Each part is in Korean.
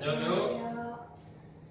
안녕하세요.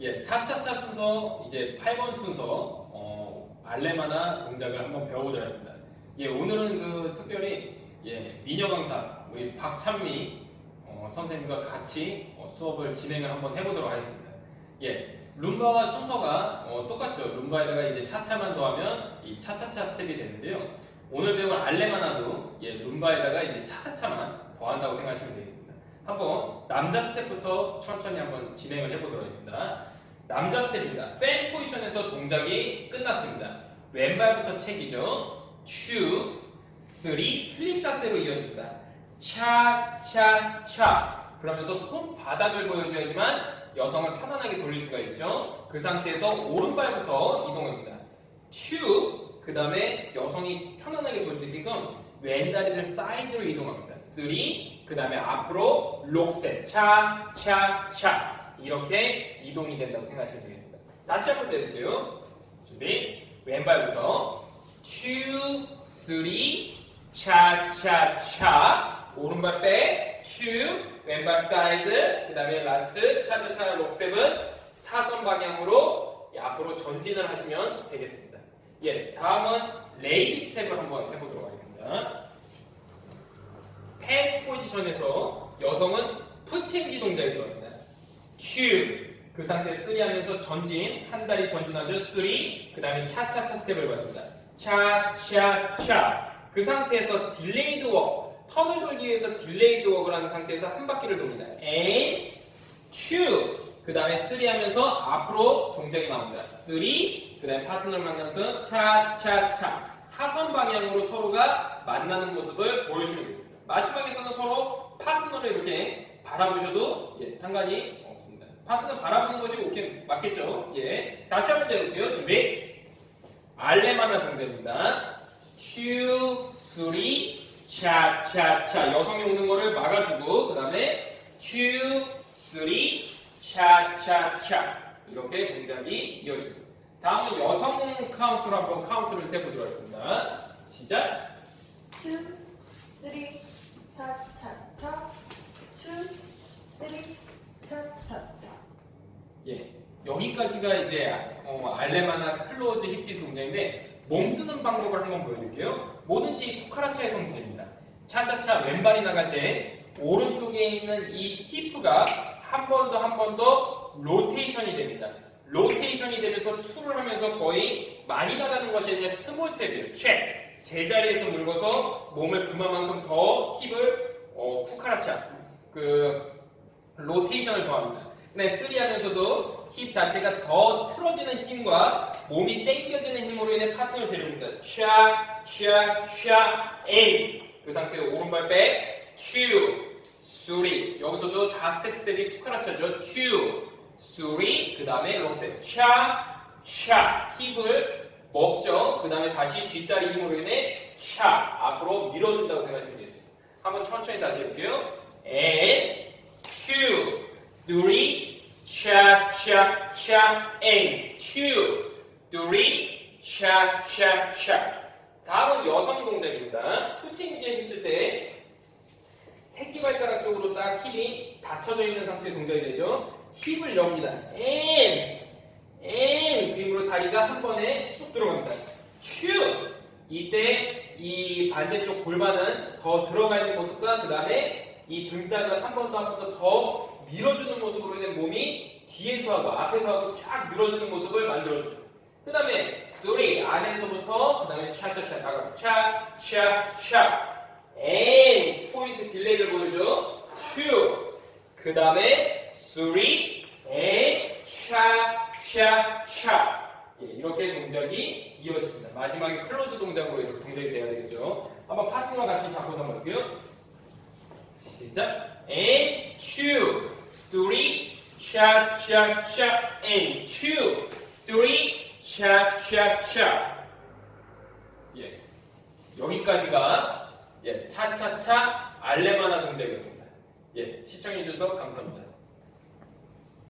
예, 차차차 순서 이제 8번 순서 어, 알레마나 동작을 한번 배워보도록 하겠습니다. 예, 오늘은 그 특별히 예, 미녀 강사 우리 박찬미 어, 선생님과 같이 어, 수업을 진행을 한번 해보도록 하겠습니다. 예, 룸바와 순서가 어, 똑같죠. 룸바에다가 이제 차차만 더하면 이 차차차 스텝이 되는데요. 오늘 배울 알레마나도 예, 룸바에다가 이제 차차차만 더한다고 생각하시면 되겠습니다. 한번 남자 스텝부터 천천히 한번 진행을 해보도록 하겠습니다. 남자 스텝입니다. 팬 포지션에서 동작이 끝났습니다. 왼발부터 책이죠. 2, 3, 슬립샷으로 이어집니다. 차, 차, 차. 그러면서 손바닥을 보여줘야지만 여성을 편안하게 돌릴 수가 있죠. 그 상태에서 오른발부터 이동합니다. 2, 그 다음에 여성이 편안하게 볼수 있게끔 왼다리를 사이드로 이동합니다. 3, 그 다음에 앞으로 록스텝, 차, 차, 차. 이렇게 이동이 된다고 생각하시면 되겠습니다. 다시 한번 해볼게요. 준비. 왼발부터 2, 3, 차, 차, 차. 오른발 백, 2, 왼발 사이드. 그 다음에 라스트, 차, 차, 차, 록스텝은 사선 방향으로 앞으로 전진을 하시면 되겠습니다. 예, 다음은 레이디 스텝을 한번 해보도록 하겠습니다. 펜 포지션에서 여성은 푸체인지 동작이 들어갑니다. 2, 그 상태 3 하면서 전진, 한 다리 전진하죠. 3, 그 다음에 차차차 스텝을 밟습니다. 차, 차, 차. 그 상태에서 딜레이드 워, 턴을 돌기 위해서 딜레이드 워크를 하는 상태에서 한 바퀴를 돕니다. 2, 그 다음에 3 하면서 앞으로 동작이 나옵니다. 3, 그 다음에 파트너를 만나서 차, 차, 차. 사선 방향으로 서로가 만나는 모습을 보여주는 거겠습니다. 마지막에서는 서로 파트너를 이렇게 바라보셔도 예, 상관이 없습니다. 파트너 바라보는 것이 오케이 맞겠죠? 예. 다시 한번 해볼게요. 준비. 알레마나 동작입니다. 튜, 수리, 차차차 여성이 오는 거를 막아주고 그 다음에 튜, 수리, 차차차 이렇게 동작이 이어집니다. 다음은 여성 카운트로 한번 카운트를 세보도록 하겠습니다. 시작. 2, 3, 차차차 투 쓰리 차차차 예 여기까지가 이제 어, 알레마나 클로즈 힙디스 동작인데 몸쓰는 방법을 한번 보여드릴게요. 뭐든지 쿠카라차의 성분입니다. 차차차 왼발이 나갈 때 오른쪽에 있는 이 히프가 한 번 더 한 번 더 로테이션이 됩니다. 로테이션이 되면서 투를 하면서 거의 많이 나가는 것이 아니라 스몰 스텝이에요. 책 제자리에서 물고서 몸을 그만큼 더 힙을 어, 쿠카라차 그 로테이션을 더합니다. 네, 쓰리 하면서도 힙 자체가 더 틀어지는 힘과 몸이 당겨지는 힘으로 인해 파트너를 데려옵니다. 샤, 샤, 샤, 에이. 그 상태로 오른발 백, 튜, 쓰리. 여기서도 다 스텝 스텝이 쿠카라차죠. 튜, 쓰리. 그 다음에 롱 스텝. 샤, 샤. 힙을 먹죠. 그 다음에 다시 뒷다리 힘으로 인해 샤. 앞으로 밀어준다고 생각하시면 되겠습니다. 한번 천천히 다시 해볼게요. and, two, three, cha, cha, cha, and two, three, cha, cha, cha. 다음은 여성 동작입니다. 푸칭지에 있을 때 새끼 발가락 쪽으로 딱 힙이 닫혀져 있는 상태의 동작이 되죠. 힙을 엽니다. and, and 그 힘으로 다리가 한 번에 쑥 들어갑니다. two, 이때 이 반대쪽 골반은 더 들어가 있는 모습과 그 다음에 이 등짝을 한 번 더 한 번 더더 밀어주는 모습으로 인해 몸이 뒤에서 하고 앞에서 하고 쫙 늘어지는 모습을 만들어주죠. 그 다음에 쓰리 안에서부터 그 다음에 차차차 나가 차차차. 앤 포인트 딜레이를 보여줘. 츄그 다음에 쓰리 앤차차차. 예, 이렇게 동작이 이어집니다. 마지막에 클로즈 동작으로 이렇게 동작이 돼야 되겠죠. 한번 파트너와 같이 잡고서 한번 볼게요. 시작. and two, three, cha cha cha, and two, three, cha cha cha. 예, 여기까지가 예 차차차 알레마나 동작이었습니다. 예, 시청해 주셔서 감사합니다.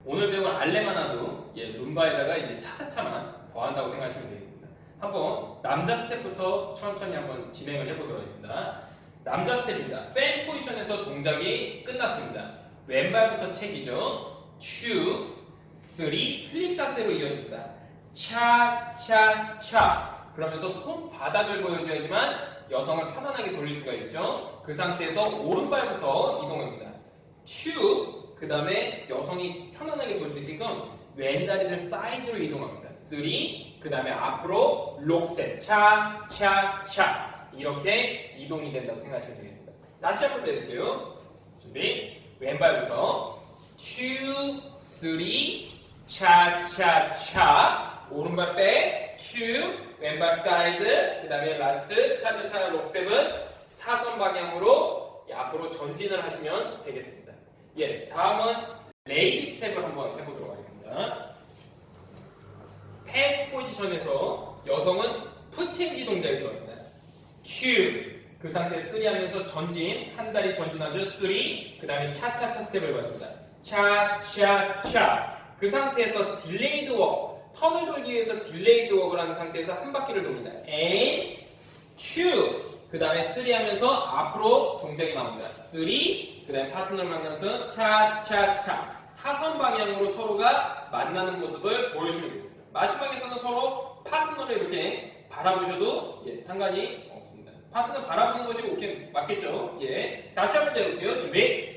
오늘 배운 알레마나도 예, 룸바에다가 이제 차차차만 더한다고 생각하시면 되겠습니다. 한번 남자 스텝부터 천천히 한번 진행을 해보도록 하겠습니다. 남자 스텝입니다. 팬 포지션에서 동작이 끝났습니다. 왼발부터 책이죠. two, three, 슬립 샷세로 이어집니다. 차, 차, 차. 그러면서 손바닥을 보여줘야지만 여성을 편안하게 돌릴 수가 있죠. 그 상태에서 오른발부터 이동합니다. two, 그 다음에 여성이 편안하게 돌 수 있게끔 왼다리를 사이드로 이동합니다. three, 그 다음에 앞으로 록스텝, 차, 차, 차. 이렇게 이동이 된다고 생각하시면 되겠습니다. 다시 한번 해볼게요. 준비, 왼발부터 two, three, 차, 차, 차. 오른발 백, two, 왼발 사이드, 그 다음에 라스트, 차 차 차 록스텝은 사선 방향으로 앞으로 전진을 하시면 되겠습니다. 예, 다음은 레이디 스텝을 한번 해보도록 하겠습니다. 펜 포지션에서 여성은 푸칭지 동작이 들어갑니다. two, 그 상태 3 하면서 전진, 한 다리 전진하죠. 3, 그 다음에 차차차 스텝을 밟습니다. 차, 차, 차. 그 상태에서 딜레이드 워, 턴을 돌기 위해서 딜레이드 워크를 하는 상태에서 한 바퀴를 돕니다. and, two, 그 다음에 3 하면서 앞으로 동작이 나옵니다. 3, 그 다음에 파트너를 만나면서 차, 차, 차. 사선 방향으로 서로가 만나는 모습을 보여주면 되겠습니다. 마지막에서는 서로 파트너를 이렇게 바라보셔도 예, 상관이 없습니다. 파트너 바라보는 것이 오케이 맞겠죠? 예. 다시 한번 해볼게요. 준비.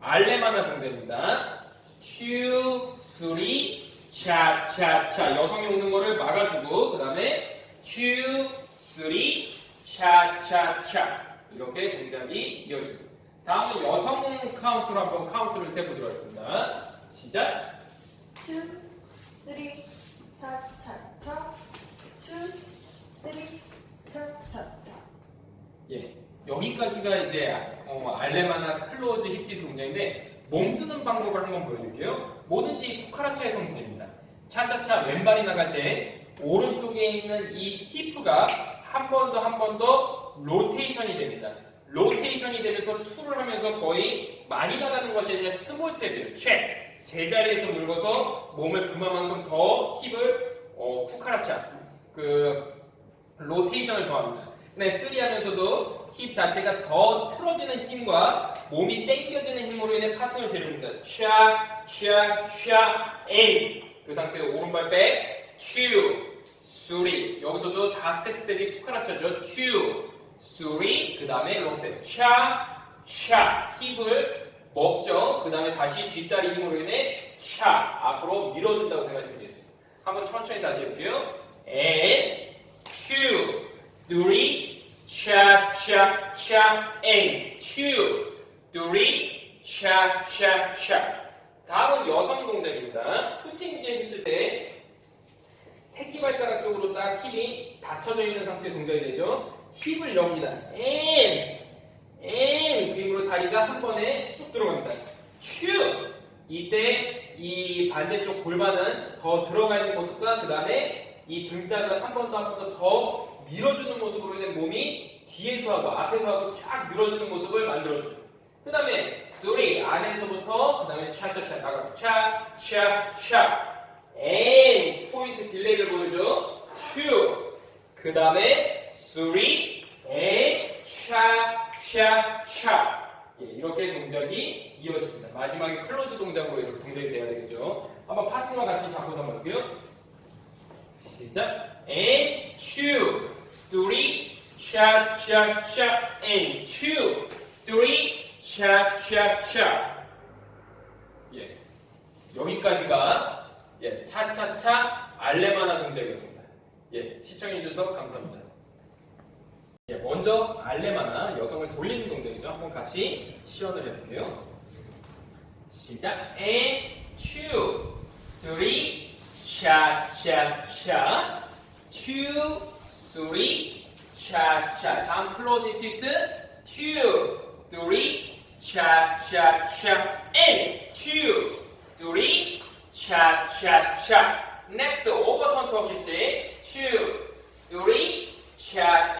알레마나 동작입니다. two, three, 차, 차, 차. 여성이 오는 거를 막아주고, 그 다음에 two, three, 차, 차, 차. 이렇게 동작이 이어집니다. 다음은 여성 카운트로 한번 카운트를 세보도록 하겠습니다. 시작. two, three, 차, 차, 차. two, three, 차, 차, 차. 예. 여기까지가 이제 어, 알레마나 클로즈 힙디스 동작인데 몸 쓰는 방법을 한번 보여드릴게요. 뭐든지 쿠카라차의 성분입니다. 차차차 왼발이 나갈 때 오른쪽에 있는 이 히프가 한 번 더 한 번 더 로테이션이 됩니다. 로테이션이 되면서 툴을 하면서 거의 많이 나가는 것이 아니라 스몰 스텝이에요. 체 제자리에서 물고서 몸을 그만큼 더 힙을 어, 쿠카라차 그 로테이션을 더합니다. 근데 쓰리 하면서도 힙 자체가 더 틀어지는 힘과 몸이 당겨지는 힘으로 인해 파트너를 데려옵니다. 샤, 샤, 샤, 엔. 그 상태로 오른발 백, 튜, 수리. 여기서도 다 스텝 스텝이 쿠카라차죠. 튜, 수리. 그 다음에 롱 스텝. 샤, 샤. 힙을 먹죠. 그 다음에 다시 뒷다리 힘으로 인해 샤. 앞으로 밀어준다고 생각하시면 되겠습니다. 한번 천천히 다시 해볼게요. three, cha cha cha, and two, cha cha. 다음은 여성 동작입니다. 푸칭제 했을 때 새끼 발가락 쪽으로 딱 힙이 닫혀져 있는 상태 동작이 되죠. 힙을 엽니다. and, and 그 힘으로 다리가 한 번에 쑥 들어갑니다. two, 이때 이 반대쪽 골반은 더 들어가 있는 모습과 그 다음에 이 등짝은 한번 더 한번더더 밀어주는 모습으로 인해 몸이 뒤에서 하고 앞에서 하고 쫙 늘어지는 모습을 만들어줘요. 그 다음에 three 안에서부터 그 다음에 차차차 나가 차차차. And 포인트 딜레이를 보여줘. Two. 그 다음에 three and 차차차. 예, 이렇게 동작이 이어집니다. 마지막에 클로즈 동작으로 이렇게 동작이 돼야 되겠죠. 한번 파트너와 같이 잡고 한번 볼게요. 시작. And two, three, cha cha cha. And two, three, cha cha cha. 예, 여기까지가 예 차차차 알레마나 동작이었습니다. 예, 시청해 주셔서 감사합니다. 예, 먼저 알레마나 여성을 돌리는 동작이죠. 한번 같이 시연을 해볼게요. 시작. And two, three, cha cha cha. two, three, cha cha. 다음 클로징 트위스트. two, three, cha cha cha. and two, three, cha cha cha. next 오버턴 터키 때 two, three, cha.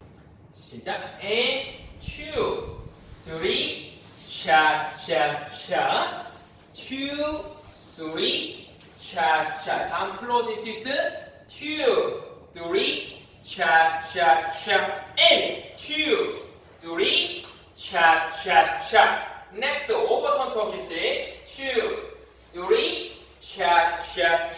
시작. and two, three, cha cha cha. two, three, cha cha. 다음 클로징 트위스트. two, three, cha cha cha. and two, three, cha cha cha. next 오버턴 터키 때 two, three. 차차차